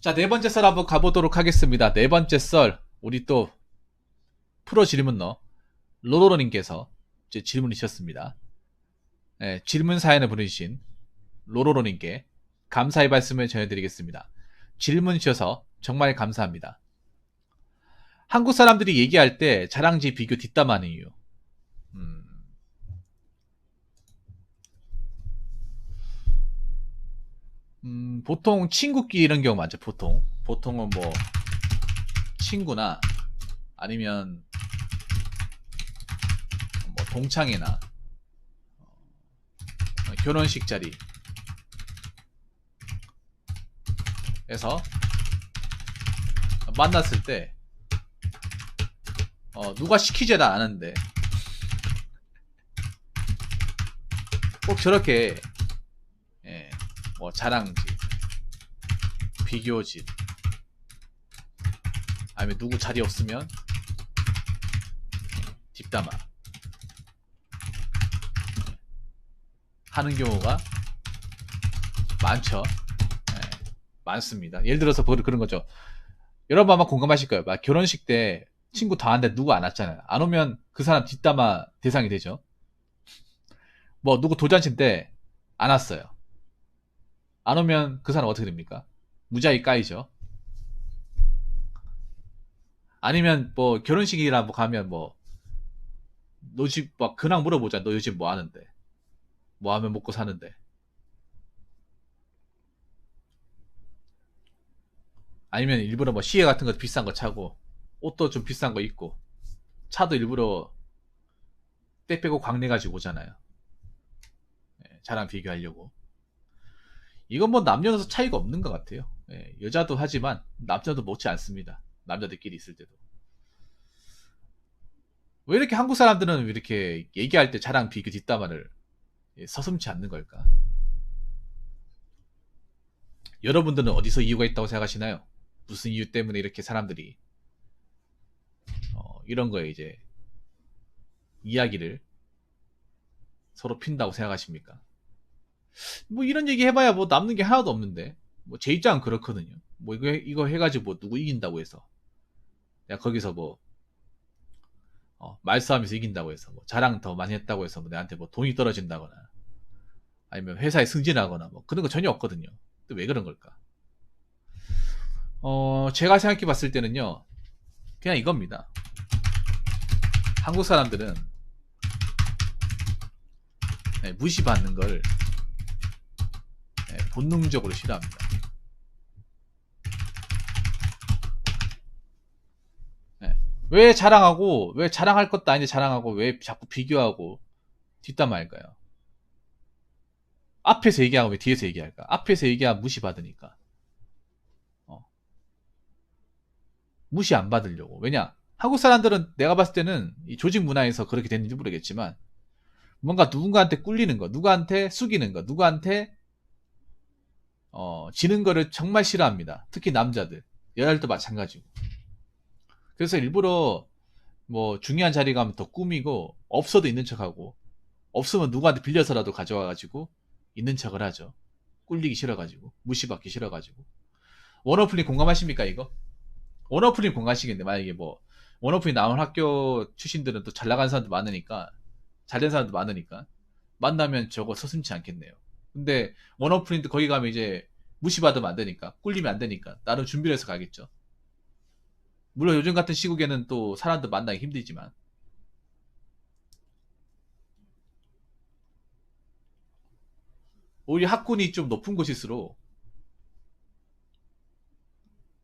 자, 네 번째 썰 한번 가보도록 하겠습니다. 네 번째 썰, 우리 또 프로 질문너 로로로님께서 이제 질문을 주셨습니다. 네, 질문 사연을 보내주신 로로로님께 감사의 말씀을 전해드리겠습니다. 질문 주셔서 정말 감사합니다. 한국 사람들이 얘기할 때 자랑지 비교 뒷담하는 이유. 음, 음, 보통 친구끼리 이런 경우 많죠, 보통. 보통은 뭐, 친구나, 아니면, 뭐, 동창회나, 어, 결혼식 자리. 에서, 만났을 때, 어, 누가 시키지는 않은데, 꼭 저렇게, 예, 뭐 자랑질, 비교질, 아니면 누구 자리 없으면 뒷담화 하는 경우가 많죠. 예, 많습니다. 예를 들어서 뭐 그런 거죠. 여러분 아마 공감하실 거예요. 막 결혼식 때 친구 다 왔는데 누구 안 왔잖아요. 안 오면 그 사람 뒷담화 대상이 되죠. 뭐 누구 도잔치 때안 왔어요. 안 오면 그 사람 어떻게 됩니까? 무지하게 까이죠. 아니면 뭐 결혼식이라 뭐 가면 뭐 너 집 막 근황 물어보자. 너 요즘 뭐 하는데? 뭐 하면 먹고 사는데? 아니면 일부러 뭐 시계 같은 거 비싼 거 차고 옷도 좀 비싼 거 입고 차도 일부러 때 빼고 광내 가지고 오잖아요. 예, 자랑 비교하려고. 이건 뭐 남녀노소 차이가 없는 것 같아요. 예, 여자도 하지만 남자도 못지 않습니다. 남자들끼리 있을 때도. 왜 이렇게 한국 사람들은 왜 이렇게 얘기할 때 자랑 비교 뒷담화를 예, 서슴지 않는 걸까? 여러분들은 어디서 이유가 있다고 생각하시나요? 무슨 이유 때문에 이렇게 사람들이 어, 이런 거에 이제 이야기를 서로 핀다고 생각하십니까? 뭐 이런 얘기 해봐야 뭐 남는 게 하나도 없는데 뭐 제 입장은 그렇거든요. 뭐 이거 해- 이거 해가지고 뭐 누구 이긴다고 해서 내가 거기서 뭐 어, 말싸움에서 이긴다고 해서 뭐 자랑 더 많이 했다고 해서 뭐 내한테 뭐 돈이 떨어진다거나 아니면 회사에 승진하거나 뭐 그런 거 전혀 없거든요. 또 왜 그런 걸까? 어 제가 생각해 봤을 때는요 그냥 이겁니다. 한국 사람들은 네, 무시받는 걸 네, 본능적으로 싫어합니다. 네. 왜 자랑하고 왜 자랑할 것도 아닌데 자랑하고 왜 자꾸 비교하고 뒷담화할까요? 앞에서 얘기하고 왜 뒤에서 얘기할까? 앞에서 얘기하면 무시받으니까. 어. 무시 안 받으려고. 왜냐? 한국 사람들은 내가 봤을 때는 이 조직 문화에서 그렇게 됐는지 모르겠지만 뭔가 누군가한테 꿀리는 거, 누구한테 숙이는 거, 누구한테 어, 지는 거를 정말 싫어합니다. 특히 남자들. 여자들도 마찬가지고. 그래서 일부러 뭐 중요한 자리 가면 더 꾸미고 없어도 있는 척하고 없으면 누구한테 빌려서라도 가져와가지고 있는 척을 하죠. 꿀리기 싫어가지고 무시받기 싫어가지고 원어플님 공감하십니까 이거? 원어플님 공감하시겠네 만약에 뭐 원어플이 나온 학교 출신들은 또 잘 나간 사람도 많으니까 잘된 사람도 많으니까 만나면 저거 서슴지 않겠네요. 근데 원어플인도 거기 가면 이제 무시받으면 안 되니까 꿀리면 안 되니까 나름 준비를 해서 가겠죠. 물론 요즘 같은 시국에는 또 사람들 만나기 힘들지만 오히려 학군이 좀 높은 곳일수록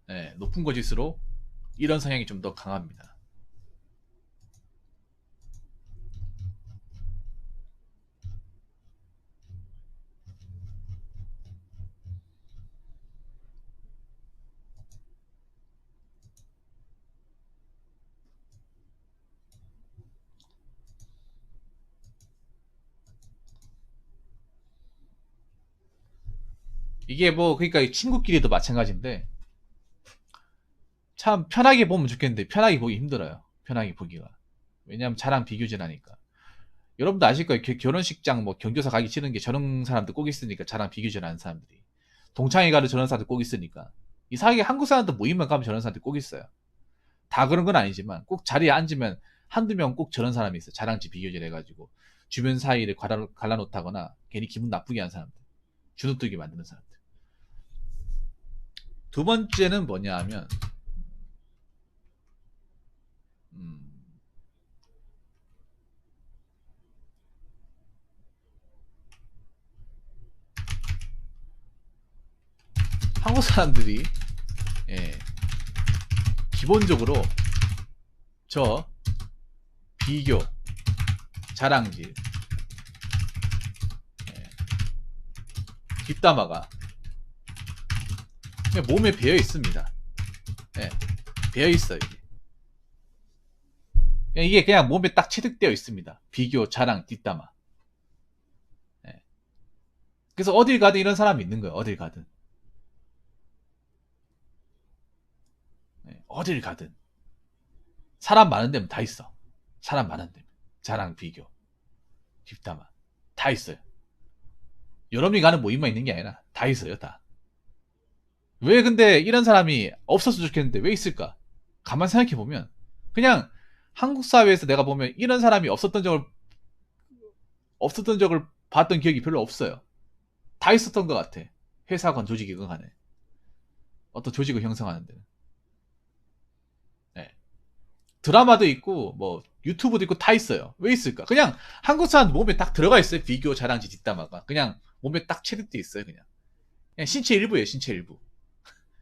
네, 높은 곳일수록 이런 성향이 좀 더 강합니다. 이게 뭐 그러니까 이 친구끼리도 마찬가지인데 참 편하게 보면 좋겠는데 편하게 보기 힘들어요. 편하게 보기가. 왜냐하면 자랑 비교질 하니까. 여러분도 아실 거예요. 겨- 결혼식장 뭐 경조사 가기 싫은 게 저런 사람들 꼭 있으니까 자랑 비교질 하는 사람들이. 동창회 가도 저런 사람들 꼭 있으니까. 이상하게 한국 사람들 모임만 가면 저런 사람들 꼭 있어요. 다 그런 건 아니지만 꼭 자리에 앉으면 한두 명 꼭 저런 사람이 있어요. 자랑지 비교질 해가지고 주변 사이를 갈라, 갈라놓다거나 괜히 기분 나쁘게 하는 사람들. 주눅들게 만드는 사람들. 두 번째는 뭐냐 하면 음, 한국 사람들이 예, 기본적으로 저 비교 자랑질 예, 뒷담화가 몸에 배어 있습니다. 예, 배어 있어요. 이게. 이게 그냥 몸에 딱 체득되어 있습니다. 비교, 자랑, 뒷담화. 예. 그래서 어딜 가든 이런 사람이 있는 거예요. 어딜 가든. 예, 어딜 가든. 사람 많은 데면 다 있어. 사람 많은 데면. 자랑, 비교, 뒷담화. 다 있어요. 여러분이 가는 모임만 있는 게 아니라 다 있어요. 다. 왜 근데 이런 사람이 없었으면 좋겠는데 왜 있을까? 가만 생각해 보면 그냥 한국 사회에서 내가 보면 이런 사람이 없었던 적을 없었던 적을 봤던 기억이 별로 없어요. 다 있었던 것 같아. 회사건 조직이건 간에 어떤 조직을 형성하는 데는. 네. 드라마도 있고 뭐 유튜브도 있고 다 있어요. 왜 있을까? 그냥 한국 사람 몸에 딱 들어가 있어요. 비교, 자랑지, 뒷담화가 그냥 몸에 딱 체득돼 있어요. 그냥. 그냥 신체 일부예요. 신체 일부.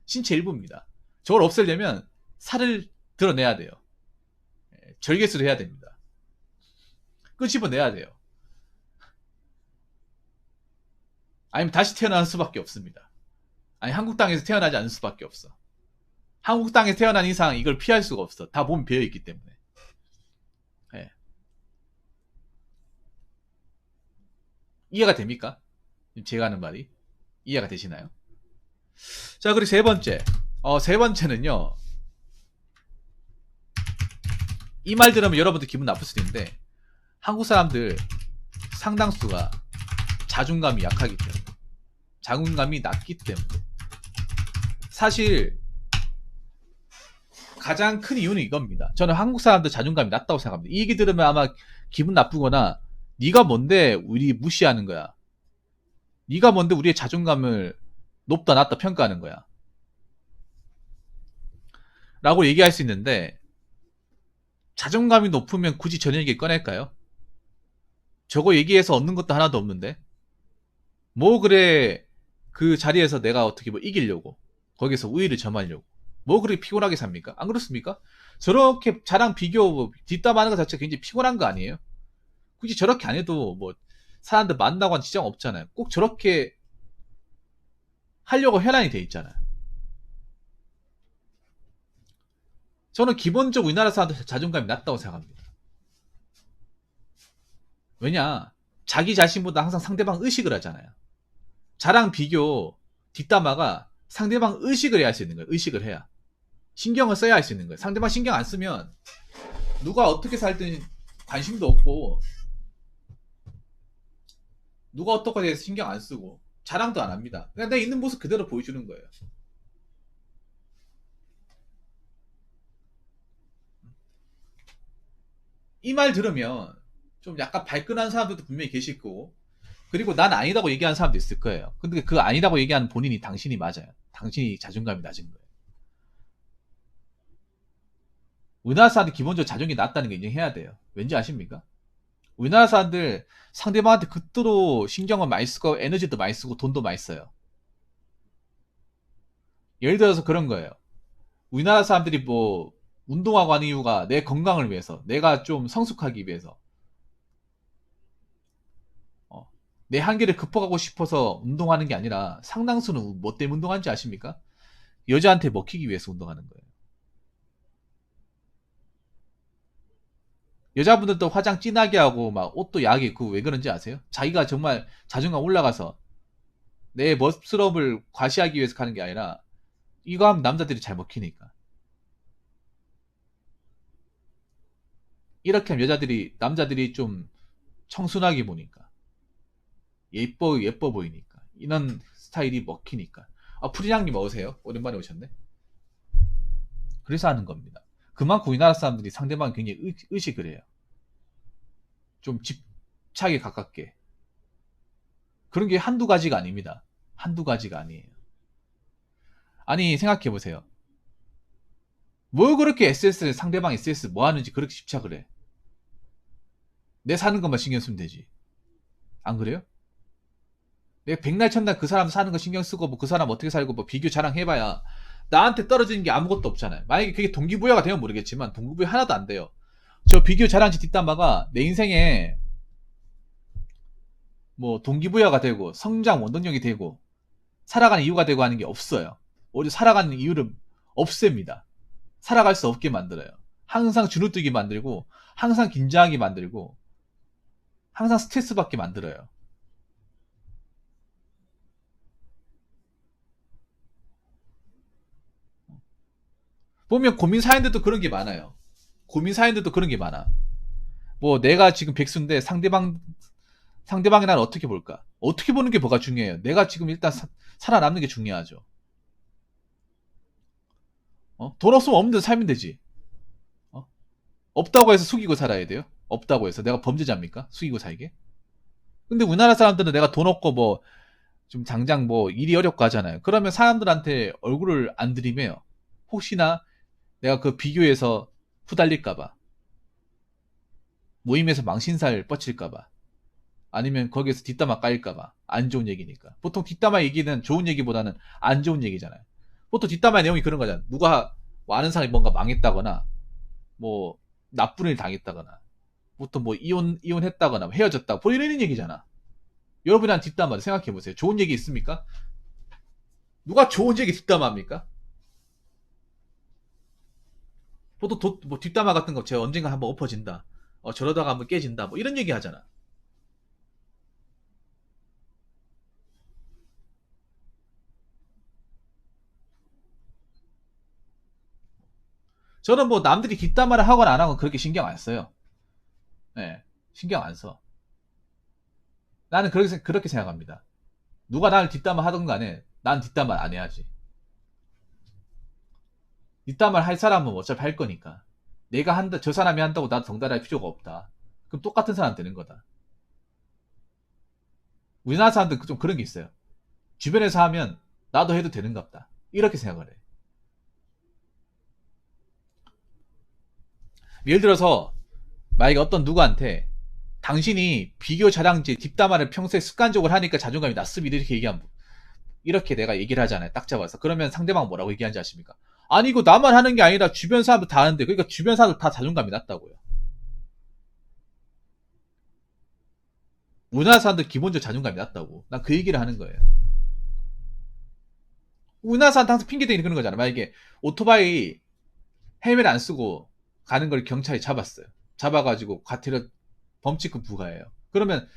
신체 일부입니다. 저걸 없애려면 살을 드러내야 돼요. 예, 절개수를 해야 됩니다. 끄집어내야 돼요. 아니면 다시 태어날 수밖에 없습니다. 아니 한국 땅에서 태어나지 않을 수밖에 없어. 한국 땅에서 태어난 이상 이걸 피할 수가 없어. 다 몸이 배어 있기 때문에. 예. 이해가 됩니까? 제가 하는 말이 이해가 되시나요? 자, 그리고 세 번째. 어, 세 번째는요. 이 말 들으면 여러분들 기분 나쁠 수도 있는데, 한국 사람들 상당수가 자존감이 약하기 때문에, 자존감이 낮기 때문에, 사실, 가장 큰 이유는 이겁니다. 저는 한국 사람들 자존감이 낮다고 생각합니다. 이 얘기 들으면 아마 기분 나쁘거나, 네가 뭔데 우리 무시하는 거야. 네가 뭔데 우리의 자존감을 높다 낮다 평가하는 거야. 라고 얘기할 수 있는데 자존감이 높으면 굳이 저런 얘기 꺼낼까요? 저거 얘기해서 얻는 것도 하나도 없는데 뭐 그래 그 자리에서 내가 어떻게 뭐 이기려고 거기서 우위를 점하려고 뭐 그렇게 피곤하게 삽니까? 안 그렇습니까? 저렇게 자랑 비교 뭐 뒷담하는 것 자체가 굉장히 피곤한 거 아니에요? 굳이 저렇게 안 해도 뭐 사람들 만나고 한 지장 없잖아요. 꼭 저렇게 하려고 현안이 돼 있잖아요. 저는 기본적으로 우리나라 사람들 자존감이 낮다고 생각합니다. 왜냐? 자기 자신보다 항상 상대방 의식을 하잖아요. 자랑, 비교, 뒷담화가 상대방 의식을 해야 할 수 있는 거예요. 의식을 해야. 신경을 써야 할 수 있는 거예요. 상대방 신경 안 쓰면 누가 어떻게 살든 관심도 없고 누가 어떻게 돼서 신경 안 쓰고 자랑도 안 합니다. 그냥 내 있는 모습 그대로 보여주는 거예요. 이 말 들으면 좀 약간 발끈한 사람들도 분명히 계실 거고 그리고 난 아니다고 얘기하는 사람도 있을 거예요. 근데 그 아니다고 얘기하는 본인이 당신이 맞아요. 당신이 자존감이 낮은 거예요. 사람들 기본적으로 자존감이 낮다는 게 인정해야 돼요. 왠지 아십니까? 우리나라 사람들 상대방한테 그토록 신경을 많이 쓰고 에너지도 많이 쓰고 돈도 많이 써요. 예를 들어서 그런 거예요. 우리나라 사람들이 뭐 운동하고 하는 이유가 내 건강을 위해서, 내가 좀 성숙하기 위해서, 어, 내 한계를 극복하고 싶어서 운동하는 게 아니라 상당수는 뭐 때문에 운동하는지 아십니까? 여자한테 먹히기 위해서 운동하는 거예요. 여자분들도 화장 진하게 하고 막 옷도 야하게 입고 왜 그런지 아세요? 자기가 정말 자존감 올라가서 내 멋스러움을 과시하기 위해서 가는 게 아니라 이거 하면 남자들이 잘 먹히니까. 이렇게 하면 여자들이 남자들이 좀 청순하게 보니까 예뻐 예뻐 보이니까 이런 스타일이 먹히니까 아, 프리장님 어서세요. 오랜만에 오셨네. 그래서 하는 겁니다. 그만큼 우리나라 사람들이 상대방 굉장히 의, 의식을 해요. 좀 집착에 가깝게. 그런 게 한두 가지가 아닙니다. 한두 가지가 아니에요. 아니, 생각해 보세요. 뭘 그렇게 SS, 상대방 SS 뭐 하는지 그렇게 집착을 해? 내 사는 것만 신경 쓰면 되지. 안 그래요? 내가 백날 천날 그 사람 사는 거 신경 쓰고 뭐 그 사람 어떻게 살고 뭐 비교 자랑 해봐야 나한테 떨어지는 게 아무것도 없잖아요. 만약에 그게 동기부여가 되면 모르겠지만 동기부여 하나도 안 돼요. 저 비교 자랑지 뒷담화가 내 인생에 뭐 동기부여가 되고 성장 원동력이 되고 살아가는 이유가 되고 하는 게 없어요. 오히려 살아가는 이유를 없앱니다. 살아갈 수 없게 만들어요. 항상 주눅들게 만들고 항상 긴장하게 만들고 항상 스트레스 받게 만들어요. 보면 고민 사연들도 그런 게 많아요. 고민 사연들도 그런 게 많아. 뭐 내가 지금 백수인데 상대방 상대방이 나를 어떻게 볼까? 어떻게 보는 게 뭐가 중요해요? 내가 지금 일단 사, 살아남는 게 중요하죠. 어? 돈 없으면 없는 데 살면 되지. 어? 없다고 해서 숙이고 살아야 돼요? 없다고 해서 내가 범죄자입니까? 숙이고 살게? 근데 우리나라 사람들은 내가 돈 없고 뭐 좀 당장 뭐 일이 어렵고 하잖아요. 그러면 사람들한테 얼굴을 안 들이매요. 혹시나 내가 그 비교해서 후달릴까봐. 모임에서 망신살 뻗칠까봐. 아니면 거기에서 뒷담화 까일까봐. 안 좋은 얘기니까. 보통 뒷담화 얘기는 좋은 얘기보다는 안 좋은 얘기잖아요. 보통 뒷담화 내용이 그런 거잖아. 누가 뭐 아는 사람이 뭔가 망했다거나, 뭐 나쁜 일 당했다거나, 보통 뭐 이혼 이혼했다거나 뭐 헤어졌다. 뭐 이런 얘기잖아. 여러분이 한 뒷담화 생각해 보세요. 좋은 얘기 있습니까? 누가 좋은 얘기 뒷담화합니까? 보통 도, 뭐 뒷담화 같은 거 제가 언젠가 한번 엎어진다. 어, 저러다가 한번 깨진다. 뭐 이런 얘기 하잖아. 저는 뭐 남들이 뒷담화를 하거나 안 하건 그렇게 신경 안 써요. 네, 신경 안 써. 나는 그렇게, 그렇게 생각합니다. 누가 나를 뒷담화 하던 간에 난 뒷담화 안 해야지. 뒷담화를 할 사람은 어차피 할 거니까. 내가 한다, 저 사람이 한다고 나도 덩달아 할 필요가 없다. 그럼 똑같은 사람 되는 거다. 우리나라 사람들 좀 그런 게 있어요. 주변에서 하면 나도 해도 되는갑다. 이렇게 생각을 해. 예를 들어서 만약에 어떤 누구한테 당신이 비교 자랑지 뒷담화를 평소에 습관적으로 하니까 자존감이 낮습니다 이렇게 얘기하면 이렇게 내가 얘기를 하잖아요 딱 잡아서 그러면 상대방 뭐라고 얘기하는지 아십니까 아니 이거 나만 하는 게 아니라 주변 사람들 다 하는데 그러니까 주변 사람들 다 자존감이 낮다고요 우리나라 사람들 기본적으로 자존감이 낮다고 난 그 얘기를 하는 거예요 우리나라 사람들 항상 핑계대기 그런 거잖아 만약에 오토바이 헬멧 안 쓰고 가는 걸 경찰이 잡았어요. 잡아가지고 과태료 범칙금 부과해요. 그러면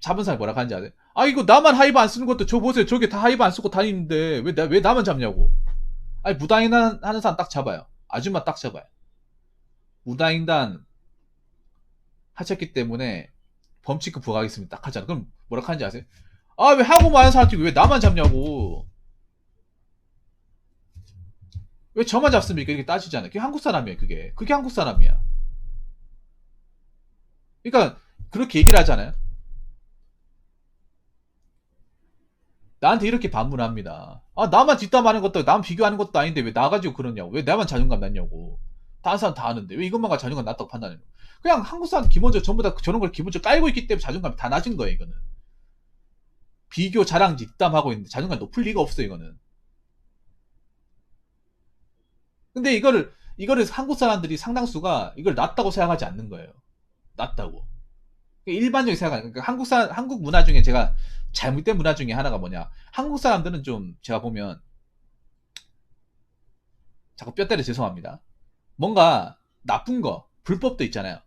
잡은 사람이 뭐라 하는지 아세요? 아 이거 나만 하이브 안 쓰는 것도 저 보세요. 저게 다 하이브 안 쓰고 다니는데 왜, 나, 왜 나만 잡냐고. 아니 무당횡단 하는 사람 딱 잡아요. 아줌마 딱 잡아요. 무당횡단 하셨기 때문에 범칙금 부과하겠습니다. 딱 하잖아. 그럼 뭐라 하는지 아세요? 아 왜 하고 많은 사람 중에 왜 나만 잡냐고. 왜 저만 잡습니까? 이렇게 따지잖아요. 그게 한국 사람이에요, 그게. 그게 한국 사람이야. 그러니까, 그렇게 얘기를 하잖아요. 나한테 이렇게 반문합니다. 아, 나만 뒷담하는 것도, 남 비교하는 것도 아닌데 왜 나 가지고 그러냐고. 왜 나만 자존감 낮냐고. 다른 사람 다 아는데. 왜 이것만 가 자존감 낮다고 판단해요. 그냥 한국 사람 기본적으로 전부 다 저런 걸 기본적으로 깔고 있기 때문에 자존감이 다 낮은 거예요, 이거는. 비교, 자랑지, 뒷담하고 있는데 자존감 높을 리가 없어, 이거는. 근데 이거를 이거를 한국 사람들이 상당수가 이걸 낫다고 생각하지 않는 거예요. 낫다고. 일반적인 생각, 그러니까 한국 사 한국 문화 중에 제가 잘못된 문화 중에 하나가 뭐냐. 한국 사람들은 좀 제가 보면 자꾸 뼈 때려 죄송합니다. 뭔가 나쁜 거, 불법도 있잖아요.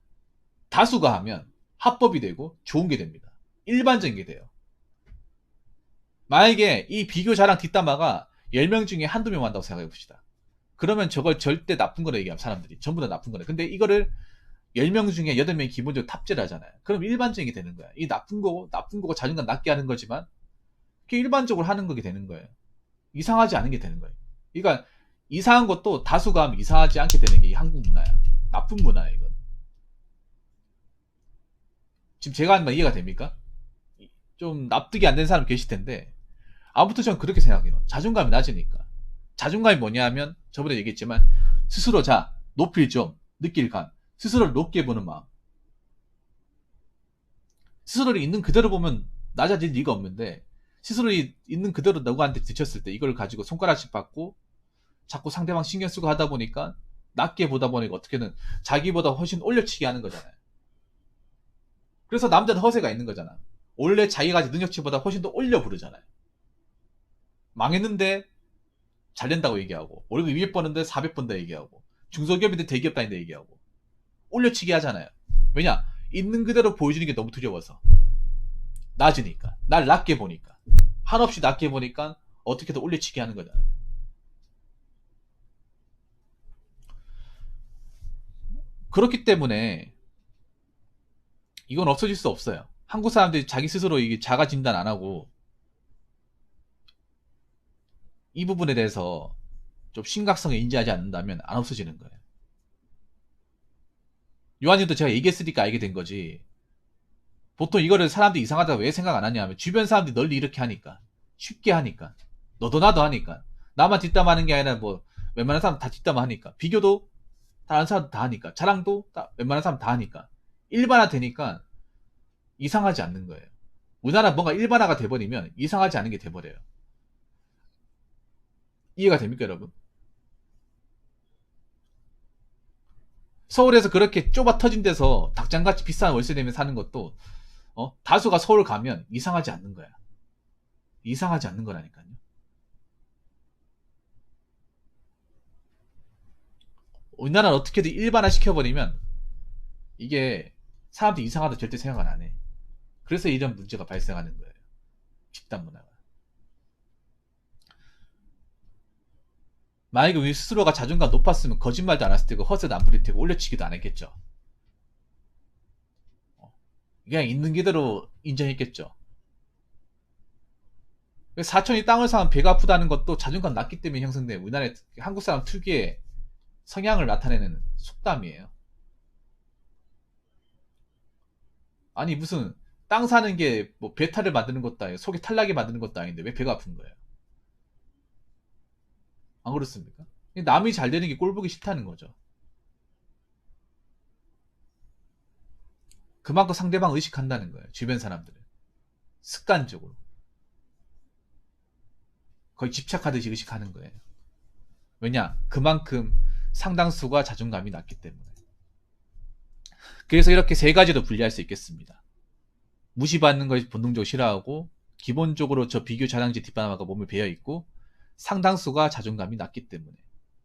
다수가 하면 합법이 되고 좋은 게 됩니다. 일반적인 게 돼요. 만약에 이 비교 자랑 뒷담화가 10명 중에 한두 명 한다고 생각해 봅시다. 그러면 저걸 절대 나쁜 거라 얘기하면 사람들이 전부 다 나쁜 거네. 근데 이거를 10명 중에 8명이 기본적으로 탑재를 하잖아요. 그럼 일반적인 게 되는 거야. 이 나쁜 거고, 나쁜 거고 자존감 낮게 하는 거지만, 그게 일반적으로 하는 거게 되는 거예요. 이상하지 않은 게 되는 거예요. 그러니까 이상한 것도 다수가 하면 이상하지 않게 되는 게이 한국 문화야. 나쁜 문화야 이건. 지금 제가 하는 말 이해가 됩니까? 좀 납득이 안 되는 사람 계실 텐데 아무튼 저는 그렇게 생각해요. 자존감이 낮으니까. 자존감이 뭐냐 하면 저번에 얘기했지만 스스로 자 높일 좀 느낄 감 스스로를 높게 보는 마음 스스로를 있는 그대로 보면 낮아질 리가 없는데 스스로 있는 그대로 누구한테 지쳤을 때 이걸 가지고 손가락씩 받고 자꾸 상대방 신경 쓰고 하다 보니까 낮게 보다 보니까 어떻게든 자기보다 훨씬 올려치기 하는 거잖아요. 그래서 남자는 허세가 있는 거잖아. 원래 자기가 능력치보다 훨씬 더 올려 부르잖아요. 망했는데 잘 된다고 얘기하고 월급 200번인데 400번 더 얘기하고 중소기업인데 대기업 다닌다 얘기하고 올려치기 하잖아요. 왜냐? 있는 그대로 보여주는 게 너무 두려워서 낮으니까 날 낮게 보니까 한없이 낮게 보니까 어떻게든 올려치기 하는 거잖아요. 그렇기 때문에 이건 없어질 수 없어요. 한국 사람들이 자기 스스로 이게 자가 진단 안 하고 이 부분에 대해서 좀 심각성을 인지하지 않는다면 안 없어지는 거예요. 요한님도 제가 얘기했으니까 알게 된 거지. 보통 이거를 사람들이 이상하다고 왜 생각 안 하냐 하면 주변 사람들이 널리 이렇게 하니까. 쉽게 하니까. 너도 나도 하니까. 나만 뒷담하는 게 아니라 뭐 웬만한 사람 다 뒷담하니까. 비교도 다른 사람 다 하니까. 자랑도 다 웬만한 사람 다 하니까. 일반화 되니까 이상하지 않는 거예요. 우리나라 뭔가 일반화가 돼버리면 이상하지 않은 게 돼버려요. 이해가 됩니까, 여러분? 서울에서 그렇게 좁아 터진 데서 닭장같이 비싼 월세 내면 사는 것도 어? 다수가 서울 가면 이상하지 않는 거야. 이상하지 않는 거라니까요. 우리나라는 어떻게든 일반화 시켜버리면 이게 사람들이 이상하다 절대 생각을 안 해. 그래서 이런 문제가 발생하는 거예요. 집단 문화가. 만약에 우리 스스로가 자존감 높았으면 거짓말도 안 했을 테고 허세도 안 부릴 테고 올려치기도 안 했겠죠. 어, 그냥 있는 그대로 인정했겠죠. 사촌이 땅을 사면 배가 아프다는 것도 자존감 낮기 때문에 형성된 우리나라의 한국 사람 특유의 성향을 나타내는 속담이에요. 아니 무슨 땅 사는 게 뭐 배탈을 만드는 것도 아니고 속이 탈나게 만드는 것도 아닌데 왜 배가 아픈 거예요? 안 그렇습니까? 남이 잘 되는 게 꼴보기 싫다는 거죠. 그만큼 상대방 의식한다는 거예요. 주변 사람들은. 습관적으로. 거의 집착하듯이 의식하는 거예요. 왜냐? 그만큼 상당수가 자존감이 낮기 때문에. 그래서 이렇게 세 가지로 분리할 수 있겠습니다. 무시받는 것이 본능적으로 싫어하고, 기본적으로 저 비교 자랑지 뒷바람과 몸에 배어 있고, 상당수가 자존감이 낮기 때문에.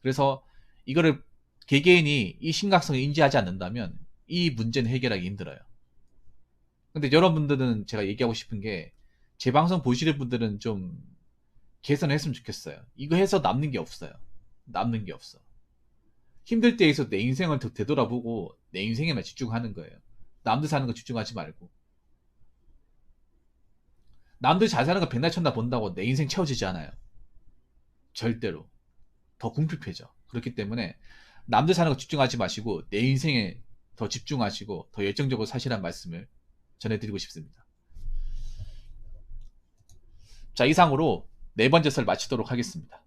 그래서 이거를 개개인이 이 심각성을 인지하지 않는다면 이 문제는 해결하기 힘들어요. 근데 여러분들은 제가 얘기하고 싶은 게 제 방송 보시는 분들은 좀 개선했으면 좋겠어요. 이거 해서 남는 게 없어요. 남는 게 없어. 힘들 때에서 내 인생을 되돌아보고 내 인생에만 집중하는 거예요. 남들 사는 거 집중하지 말고. 남들 잘 사는 거 백날 천나 본다고 내 인생 채워지지 않아요. 절대로. 더 궁핍해져. 그렇기 때문에 남들 사는 거 집중하지 마시고 내 인생에 더 집중하시고 더 열정적으로 사시란 말씀을 전해드리고 싶습니다. 자, 이상으로 네 번째 설 마치도록 하겠습니다.